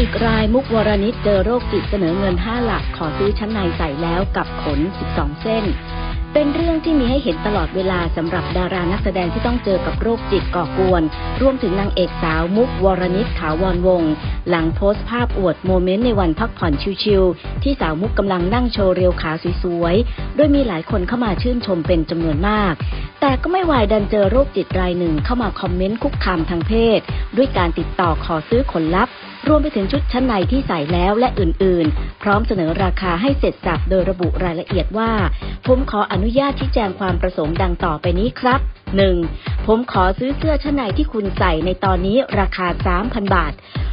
อีกรายมุกวรนิตเจอโรคจิตเสนอเงิน 5 หลักขอซื้อชั้นในใส่แล้วกับขน 12 เส้น เป็นเรื่องที่มีให้เห็นตลอดเวลาสำหรับดารานักแสดงที่ต้องเจอกับโรคจิตก่อกวน รวมถึงนางเอกสาวมุกวรนิตถาวรวงศ์หลังโพสต์ภาพอวดโมเมนต์ในวันพักผ่อนชิลๆ ที่สาวมุกกำลังนั่งโชว์เรียวขาสวยๆ โดยมีหลายคนเข้ามาชื่นชมเป็นจำนวนมาก แต่ก็ไม่วายดันเจอโรคจิตรายหนึ่งเข้ามาคอมเมนต์คุกคามทางเพศ ด้วยการติดต่อขอซื้อขนลับรวมไปถึงชุดชั้นในที่ใส่แล้วและอื่นๆ พร้อมเสนอราคาให้เสร็จสับโดยระบุรายละเอียดว่า ผมขออนุญาตชี้แจงความประสงค์ดังต่อไปนี้ครับ 1. ผมขอซื้อเสื้อชั้นในที่คุณใส่ในตอนนี้ราคา 3,000 บาท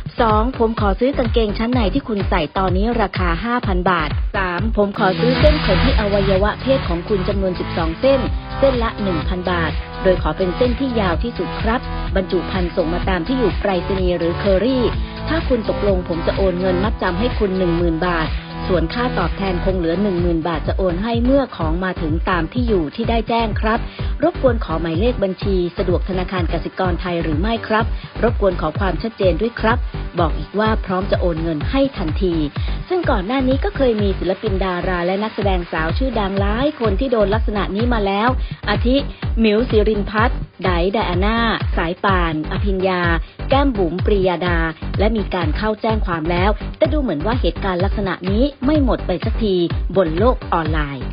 2. ผมขอซื้อกางเกงชั้นในที่คุณใส่ตอนนี้ราคา 5,000 บาท 3. ผมขอซื้อเส้นขนที่อวัยวะเพศของคุณจำนวน 12 เส้น เส้นละ 1,000 บาท โดยขอเป็นเส้นที่ยาวที่สุดครับ บรรจุภัณฑ์ส่งมาตามที่อยู่ไปรษณีย์หรือเคอรี่ ถ้าคุณตกลงผมจะโอนเงินมัดจำให้คุณ 10,000 บาท ส่วนค่าตอบแทนคงเหลือ 10,000 บาทจะโอนให้เมื่อของมาถึงตามที่อยู่ที่ได้แจ้งครับ รบกวนขอหมายเลขบัญชี สะดวกธนาคารกสิกรไทยหรือไม่ครับ รบกวนขอความชัดเจนด้วยครับ บอกอีกว่าพร้อมจะโอนเงินให้ทันที ซึ่งก่อนหน้านี้ก็เคยมีศิลปินดาราและนักแสดงสาวชื่อดังหลายคนที่โดนลักษณะนี้มาแล้ว อาทิมิวสิรินพัฒน์ไดไดอาน่า สายป่าน อภิญญา แก้มบุ๋มปรียาดา และมีการเข้าแจ้งความแล้ว แต่ดูเหมือนว่าเหตุการณ์ลักษณะนี้ไม่หมดไปสักทีบนโลกออนไลน์